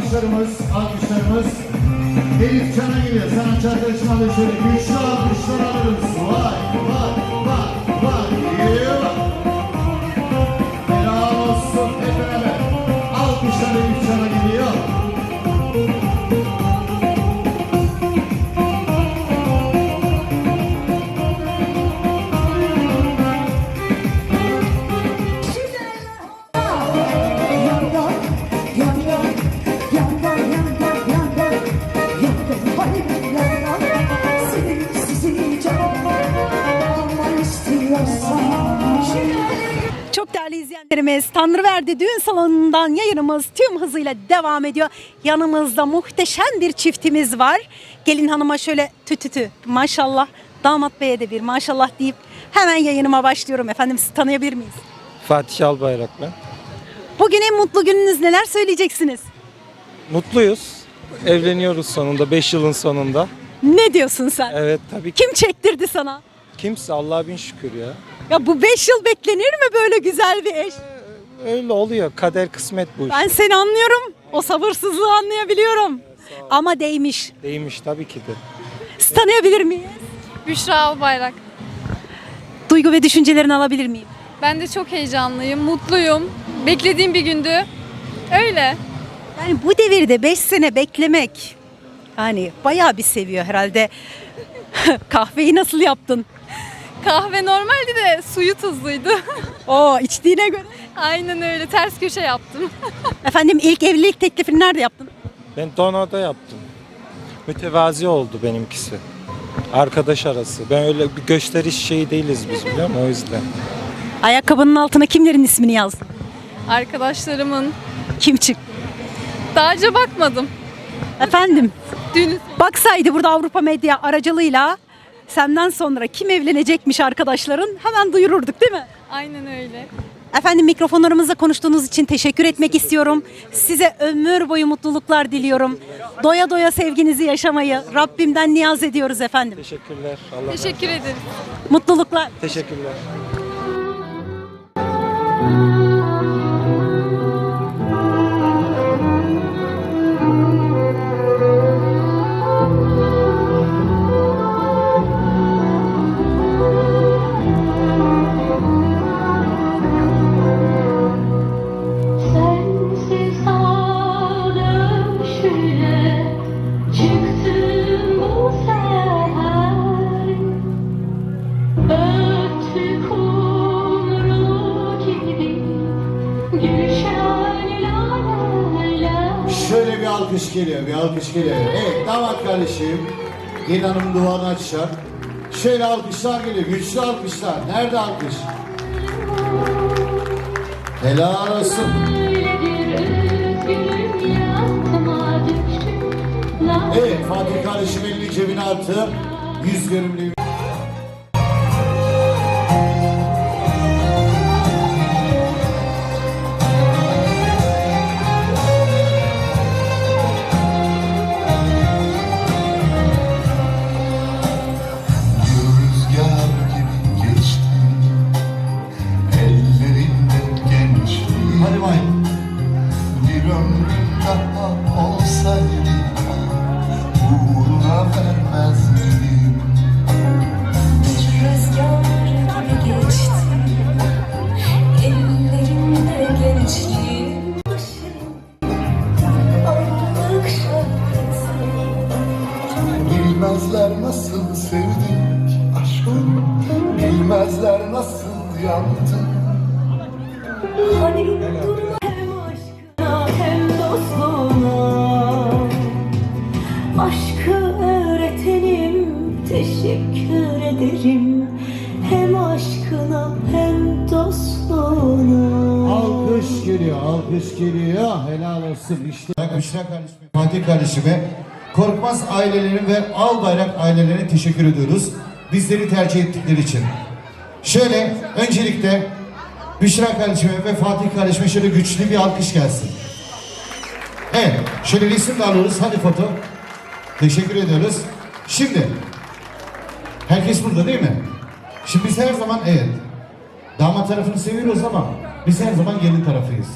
Alkışlarımız, alkışlarımız. Elif Can'a geliyor. Sanatçı arkadaşım alıyor şöyle. Güçlü alkışlar alırız. Vay, vay, vay, vay. Yeah. İzleyenlerimiz Tanrıverdi Düğün Salonu'ndan yayınımız tüm hızıyla devam ediyor. Yanımızda muhteşem bir çiftimiz var. Gelin hanıma şöyle tütütü maşallah damat beye de bir maşallah deyip hemen yayınıma başlıyorum efendim sizi tanıyabilir miyiz? Fatih Albayrak ben. Bugün en mutlu gününüz neler söyleyeceksiniz? Mutluyuz. Evleniyoruz sonunda 5 yılın sonunda. Ne diyorsun sen? Evet tabii ki Kim çektirdi sana? kimse Allah'a bin şükür ya. Ya bu 5 yıl beklenir mi böyle güzel bir eş? Öyle oluyor. Kader kısmet bu iş. Ben seni anlıyorum. O sabırsızlığı anlayabiliyorum. Ama değmiş. Değmiş tabii ki de. Sizi tanıyabilir miyiz? Büşra Albayrak. Duygu ve düşüncelerini alabilir miyim? Ben de çok heyecanlıyım, mutluyum. Beklediğim bir gündü. Öyle. Yani bu devirde 5 sene beklemek yani bayağı bir seviyor herhalde. Kahveyi nasıl yaptın? Kahve normaldi de suyu tuzluydu. Oo içtiğine göre. Aynen öyle. Ters köşe yaptım. Efendim ilk evlilik teklifini nerede yaptın? Ben Dona'da yaptım. Mütevazi oldu benimkisi. Arkadaş arası. Ben öyle bir gösteriş şeyi değiliz biz biliyor musun? O yüzden. Ayakkabının altına kimlerin ismini yazdın? Arkadaşlarımın. Kim çıktı? Daha önce bakmadım. Efendim Dün baksaydı burada Avrupa Medya aracılığıyla senden sonra kim evlenecekmiş arkadaşların hemen duyururduk değil mi? aynen öyle. Efendim mikrofonlarımızla konuştuğunuz için teşekkür etmek istiyorum. Size ömür boyu mutluluklar diliyorum. Doya doya sevginizi yaşamayı Rabbimden niyaz ediyoruz efendim. Teşekkürler. Allah razı Teşekkür ederim. Mutluluklar. Teşekkürler. Şöyle bir alkış geliyor, bir alkış geliyor. Evet, damat kardeşim. Gelin hanım duanı açacak. Şöyle alkışlar geliyor, güçlü alkışlar. Nerede alkış? Helal olsun. Evet, Fatih kardeşim elini cebine attı. Yüz görümlü Bilmezler nasıl yandım Hani durma hem aşkına hem dostluğuna Aşkı öğretenim teşekkür ederim Hem aşkına hem dostluğuna Alkış geliyor, alkış geliyor. Helal olsun işte. Büşra kardeşime, Fatih kardeşime, Korkmaz ailelerin ve Albayrak ailelerine teşekkür ediyoruz. Bizleri tercih ettikleri için. Şöyle öncelikle Büşra kardeşime ve Fatih kardeşime şöyle güçlü bir alkış gelsin. Evet, şöyle resim de alıyoruz. Hadi foto. Teşekkür ediyoruz. Şimdi, herkes burada değil mi? Şimdi biz her zaman evet, Damat tarafını seviyoruz ama biz her zaman gelin tarafıyız.